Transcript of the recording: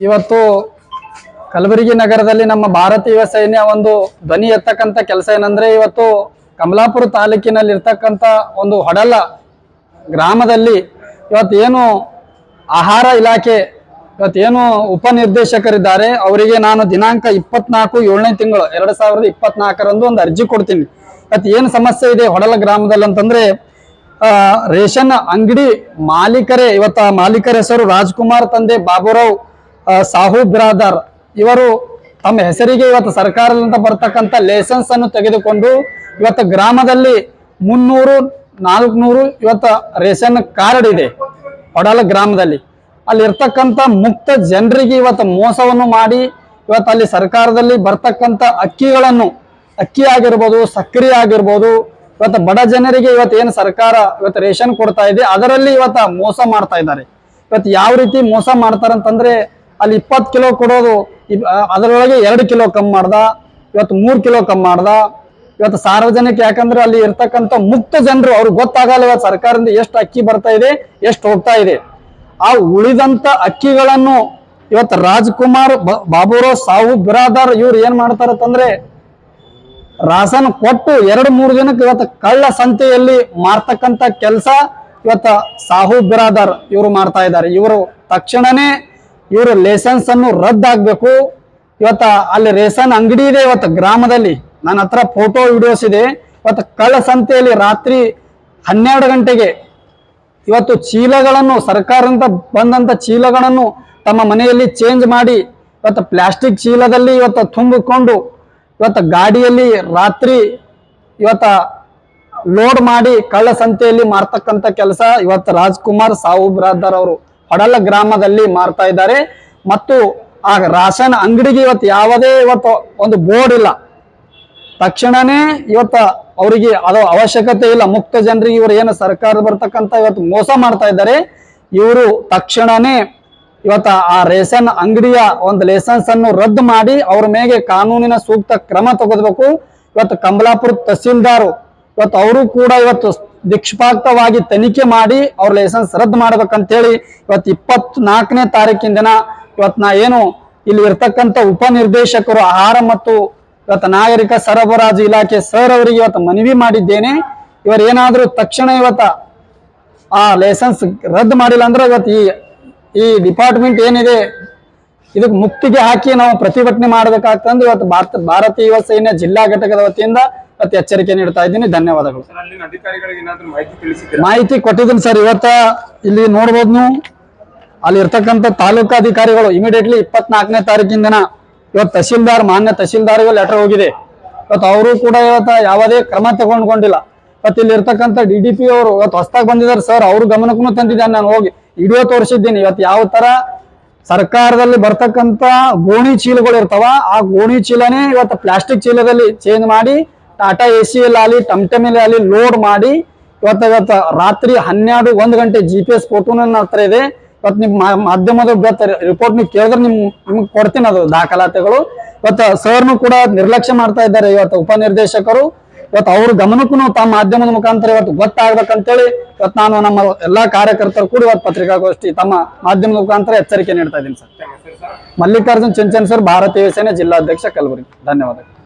ಇವತ್ತು ಕಲಬುರಗಿ ನಗರದಲ್ಲಿ ನಮ್ಮ ಭಾರತೀಯ ಸೈನ್ಯ ಒಂದು ಧ್ವನಿ ಎತ್ತಕ್ಕಂತ ಕೆಲಸ ಏನಂದ್ರೆ ಇವತ್ತು ಕಮಲಾಪುರ ತಾಲೂಕಿನಲ್ಲಿ ಇರ್ತಕ್ಕಂತ ಒಂದು ಹೊಡಲ ಗ್ರಾಮದಲ್ಲಿ ಇವತ್ತು ಏನು ಆಹಾರ ಇಲಾಖೆ ಇವತ್ತೇನು ಉಪನಿರ್ದೇಶಕರಿದ್ದಾರೆ ಅವರಿಗೆ ನಾನು ದಿನಾಂಕ ಇಪ್ಪತ್ನಾಲ್ಕು ಏಳನೇ ತಿಂಗಳು, ಎರಡ್ ಸಾವಿರದ ಇಪ್ಪತ್ನಾಲ್ಕರಂದು ಒಂದು ಅರ್ಜಿ ಕೊಡ್ತೀನಿ. ಇವತ್ತು ಏನು ಸಮಸ್ಯೆ ಇದೆ ಹೊಡಲ ಗ್ರಾಮದಲ್ಲಿ ಅಂತಂದ್ರೆ ರೇಷನ್ ಅಂಗಡಿ ಮಾಲೀಕರೇ, ಇವತ್ತು ಮಾಲೀಕರ ಹೆಸರು ರಾಜ್ಕುಮಾರ್ ತಂದೆ ಬಾಬುರಾವ್ ಸಾಹು ಬ್ರಾದರ್, ಇವರು ತಮ್ಮ ಹೆಸರಿಗೆ ಇವತ್ತು ಸರ್ಕಾರದಿಂದ ಬರ್ತಕ್ಕಂಥ ಲೈಸೆನ್ಸ್ ಅನ್ನು ತೆಗೆದುಕೊಂಡು ಇವತ್ತು ಗ್ರಾಮದಲ್ಲಿ ಮುನ್ನೂರು, ನಾಲ್ಕುನೂರು ಇವತ್ತು ರೇಷನ್ ಕಾರ್ಡ್ ಇದೆ ಹೊಡಲ ಗ್ರಾಮದಲ್ಲಿ. ಅಲ್ಲಿ ಇರ್ತಕ್ಕಂಥ ಮುಕ್ತ ಜನರಿಗೆ ಇವತ್ತು ಮೋಸವನ್ನು ಮಾಡಿ ಇವತ್ತು ಅಲ್ಲಿ ಸರ್ಕಾರದಲ್ಲಿ ಬರ್ತಕ್ಕಂಥ ಅಕ್ಕಿಗಳನ್ನು, ಅಕ್ಕಿ ಆಗಿರ್ಬೋದು ಸಕ್ಕರೆ ಆಗಿರ್ಬೋದು, ಇವತ್ತು ಬಡ ಜನರಿಗೆ ಇವತ್ತು ಏನು ಸರ್ಕಾರ ಇವತ್ತು ರೇಷನ್ ಕೊಡ್ತಾ ಇದೆ, ಅದರಲ್ಲಿ ಇವತ್ತು ಮೋಸ ಮಾಡ್ತಾ ಇದ್ದಾರೆ. ಇವತ್ತು ಯಾವ ರೀತಿ ಮೋಸ ಮಾಡ್ತಾರಂತಂದ್ರೆ ಅಲ್ಲಿ ಇಪ್ಪತ್ತು ಕಿಲೋ ಕೊಡೋದು ಅದರೊಳಗೆ ಎರಡು ಕಿಲೋ ಕಮ್ಮಿ ಮಾಡ್ದ, ಇವತ್ತು ಮೂರು ಕಿಲೋ ಕಮ್ಮಿ ಮಾಡ್ದ. ಇವತ್ತು ಸಾರ್ವಜನಿಕ ಯಾಕಂದ್ರೆ ಅಲ್ಲಿ ಇರ್ತಕ್ಕಂಥ ಮುಕ್ತ ಜನರು, ಅವ್ರಿಗೆ ಗೊತ್ತಾಗಲ್ಲ ಇವತ್ತು ಸರ್ಕಾರದಿಂದ ಎಷ್ಟು ಅಕ್ಕಿ ಬರ್ತಾ ಇದೆ, ಎಷ್ಟು ಹೋಗ್ತಾ ಇದೆ. ಆ ಉಳಿದಂತ ಅಕ್ಕಿಗಳನ್ನು ಇವತ್ತು ರಾಜ್ಕುಮಾರ್ ಬಾಬುರಾವ್ ಸಾಹು, ಬಿರಾದಾರ್ ಇವ್ರು ಏನ್ ಮಾಡ್ತಾರತ್ತಂದ್ರೆ ರಾಸನ್ ಕೊಟ್ಟು ಎರಡು ಮೂರು ದಿನಕ್ಕೆ ಇವತ್ತು ಕಳ್ಳ ಸಂತೆಯಲ್ಲಿ ಮಾರ್ತಕ್ಕಂಥ ಕೆಲಸ ಇವತ್ತು ಸಾಹು, ಬಿರಾದಾರ್ ಇವರು ಮಾಡ್ತಾ ಇದ್ದಾರೆ. ಇವರು ತಕ್ಷಣನೇ ಇವರು ಲೈಸೆನ್ಸ್ ಅನ್ನು ರದ್ದಾಗಬೇಕು ಇವತ್ತ ಅಲ್ಲಿ ರೇಷನ್ ಅಂಗಡಿ ಇದೆ ಇವತ್ತು ಗ್ರಾಮದಲ್ಲಿ. ನನ್ನ ಹತ್ರ ಫೋಟೋ ವಿಡಿಯೋಸ್ ಇದೆ. ಇವತ್ತು ಕಳ್ಳ ಸಂತೆಯಲ್ಲಿ ರಾತ್ರಿ ಹನ್ನೆರಡು ಗಂಟೆಗೆ ಇವತ್ತು ಚೀಲಗಳನ್ನು, ಸರ್ಕಾರದಿಂದ ಬಂದಂಥ ಚೀಲಗಳನ್ನು ತಮ್ಮ ಮನೆಯಲ್ಲಿ ಚೇಂಜ್ ಮಾಡಿ ಇವತ್ತು ಪ್ಲಾಸ್ಟಿಕ್ ಚೀಲದಲ್ಲಿ ಇವತ್ತು ತುಂಬಿಕೊಂಡು ಇವತ್ತು ಗಾಡಿಯಲ್ಲಿ ರಾತ್ರಿ ಇವತ್ತು ಲೋಡ್ ಮಾಡಿ ಕಳ್ಳ ಸಂತೆಯಲ್ಲಿ ಮಾರ್ತಕ್ಕಂಥ ಕೆಲಸ ಇವತ್ತು ರಾಜ್ಕುಮಾರ್ ಸಾವು ಬ್ರಾದರ್ ಅವರು. ಹೊಡಲ ಗ್ರಾಮದಲ್ಲಿ ಮಾರ್ತಾ ಇದ್ದಾರೆ. ಮತ್ತು ಆ ರಾಷನ್ ಅಂಗಡಿಗೆ ಇವತ್ತು ಯಾವುದೇ ಇವತ್ತು ಒಂದು ಬೋರ್ಡ್ ಇಲ್ಲ. ತಕ್ಷಣನೇ ಇವತ್ತು ಅವರಿಗೆ ಅದು ಅವಶ್ಯಕತೆ ಇಲ್ಲ. ಮುಕ್ತ ಜನರಿಗೆ ಇವರು ಏನು ಸರ್ಕಾರ ಬರ್ತಕ್ಕಂಥ ಇವತ್ತು ಮೋಸ ಮಾಡ್ತಾ ಇದ್ದಾರೆ. ಇವರು ತಕ್ಷಣನೇ ಇವತ್ತು ಆ ರೇಷನ್ ಅಂಗಡಿಯ ಒಂದು ಲೈಸೆನ್ಸ್ ರದ್ದು ಮಾಡಿ ಅವ್ರ ಮೇಲೆ ಕಾನೂನಿನ ಸೂಕ್ತ ಕ್ರಮ ತಗೋಬೇಕು. ಇವತ್ತು ಕಮಲಾಪುರ ತಹಸೀಲ್ದಾರು ಇವತ್ತು ಅವರು ಕೂಡ ಇವತ್ತು ನಿಕ್ಷಪಾಕ್ತವಾಗಿ ತನಿಖೆ ಮಾಡಿ ಅವ್ರ ಲೈಸೆನ್ಸ್ ರದ್ದು ಮಾಡ್ಬೇಕಂತೇಳಿ ಇವತ್ತು ಇಪ್ಪತ್ನಾಲ್ಕನೇ ತಾರೀಕಿನ ದಿನ ಇವತ್ತು ನಾ ಏನು ಇಲ್ಲಿ ಇರ್ತಕ್ಕಂಥ ಉಪನಿರ್ದೇಶಕರು ಆಹಾರ ಮತ್ತು ಇವತ್ತು ನಾಗರಿಕ ಸರಬರಾಜು ಇಲಾಖೆ ಸರ್ ಅವರಿಗೆ ಇವತ್ತು ಮನವಿ ಮಾಡಿದ್ದೇನೆ. ಇವರು ಏನಾದರೂ ತಕ್ಷಣ ಇವತ್ತು ಆ ಲೈಸೆನ್ಸ್ ರದ್ದು ಮಾಡಿಲ್ಲ ಅಂದ್ರೆ ಇವತ್ತು ಈ ಈ ಡಿಪಾರ್ಟ್ಮೆಂಟ್ ಏನಿದೆ, ಇದಕ್ಕೆ ಮುಕ್ತಿಗೆ ಹಾಕಿ ನಾವು ಪ್ರತಿಭಟನೆ ಮಾಡ್ಬೇಕಾಗ್ತಂದ್ರೆ ಇವತ್ತು ಭಾರತ, ಭಾರತೀಯ ಯುವ ಸೈನ್ಯ ಜಿಲ್ಲಾ ಘಟಕದ ವತಿಯಿಂದ ಇವತ್ತು ಎಚ್ಚರಿಕೆ ನೀಡ್ತಾ ಇದ್ದೀನಿ. ಧನ್ಯವಾದಗಳು. ಮಾಹಿತಿ ಕೊಟ್ಟಿದ್ದೀನಿ ಸರ್. ಇವತ್ತ ಇಲ್ಲಿ ನೋಡ್ಬೋದು ಅಲ್ಲಿ ಇರ್ತಕ್ಕಂಥ ತಾಲೂಕು ಅಧಿಕಾರಿಗಳು ಇಮಿಡಿಯೇಟ್ಲಿ ಇಪ್ಪತ್ನಾಲ್ಕನೇ ತಾರೀಕಿನ ದಿನ ಇವತ್ತು ತಹಶೀಲ್ದಾರ್ ಮಾನ್ಯ ತಹಶೀಲ್ದಾರ್ಗೂ ಲೆಟರ್ ಹೋಗಿದೆ. ಇವತ್ತು ಅವರು ಕೂಡ ಇವತ್ತು ಯಾವುದೇ ಕ್ರಮ ತಗೊಂಡ್ಕೊಂಡಿಲ್ಲ. ಇವತ್ತು ಇಲ್ಲಿ ಇರ್ತಕ್ಕಂಥ ಡಿ ಡಿ ಪಿ ಅವರು ಇವತ್ತು ಹೊಸ್ದಾಗಿ ಬಂದಿದ್ದಾರೆ ಸರ್. ಅವ್ರ ಗಮನಕ್ಕೂ ತಂದಿದ್ದಾನೆ. ನಾನು ಹೋಗಿ ವಿಡಿಯೋ ತೋರಿಸಿದ್ದೀನಿ ಇವತ್ತು ಯಾವ ತರ ಸರ್ಕಾರದಲ್ಲಿ ಬರ್ತಕ್ಕಂಥ ಗೋಣಿ ಚೀಲಗಳು ಇರ್ತಾವ ಆ ಗೋಣಿ ಚೀಲನೇ ಇವತ್ತು ಪ್ಲಾಸ್ಟಿಕ್ ಚೀಲದಲ್ಲಿ ಚೇಂಜ್ ಮಾಡಿ ಟಾಟಾ ಎ ಸಿ ಆಗಲಿ ಟಮ್ಟಮಿಲಿ ಆಗಲಿ ಲೋಡ್ ಮಾಡಿ, ಇವತ್ತು ಇವತ್ತು ರಾತ್ರಿ ಹನ್ನೆರಡು ಒಂದು ಗಂಟೆ ಜಿ ಪಿ ಎಸ್ ಫೋಟೋನ ಹತ್ರ ಇದೆ. ಇವತ್ತು ನಿಮ್ಮ ಮಾಧ್ಯಮದ ರಿಪೋರ್ಟ್ ನೀವು ಕೇಳಿದ್ರೆ ನಿಮ್ ನಿಮ್ಗೆ ಕೊಡ್ತೀನಿ ಅದು ದಾಖಲಾತಿಗಳು. ಇವತ್ತು ಸರ್ನು ಕೂಡ ನಿರ್ಲಕ್ಷ್ಯ ಮಾಡ್ತಾ ಇದ್ದಾರೆ ಇವತ್ತು ಉಪನಿರ್ದೇಶಕರು. ಇವತ್ತು ಅವ್ರ ಗಮನಕ್ಕೂ ತಮ್ಮ ಮಾಧ್ಯಮದ ಮುಖಾಂತರ ಇವತ್ತು ಗೊತ್ತಾಗ್ಬೇಕಂತೇಳಿ ಇವತ್ತು ನಾನು ನಮ್ಮ ಎಲ್ಲಾ ಕಾರ್ಯಕರ್ತರು ಕೂಡ ಇವತ್ತು ಪತ್ರಿಕಾಗೋಷ್ಠಿ ತಮ್ಮ ಮಾಧ್ಯಮದ ಮುಖಾಂತರ ಎಚ್ಚರಿಕೆ ನೀಡ್ತಾ ಇದ್ದೀನಿ ಸರ್. ಮಲ್ಲಿಕಾರ್ಜುನ್ ಚಿಂಚನ್ ಸರ್, ಭಾರತೀಯ ಸೇನೆ ಜಿಲ್ಲಾಧ್ಯಕ್ಷ ಕಲಬುರಗಿ. ಧನ್ಯವಾದಗಳು.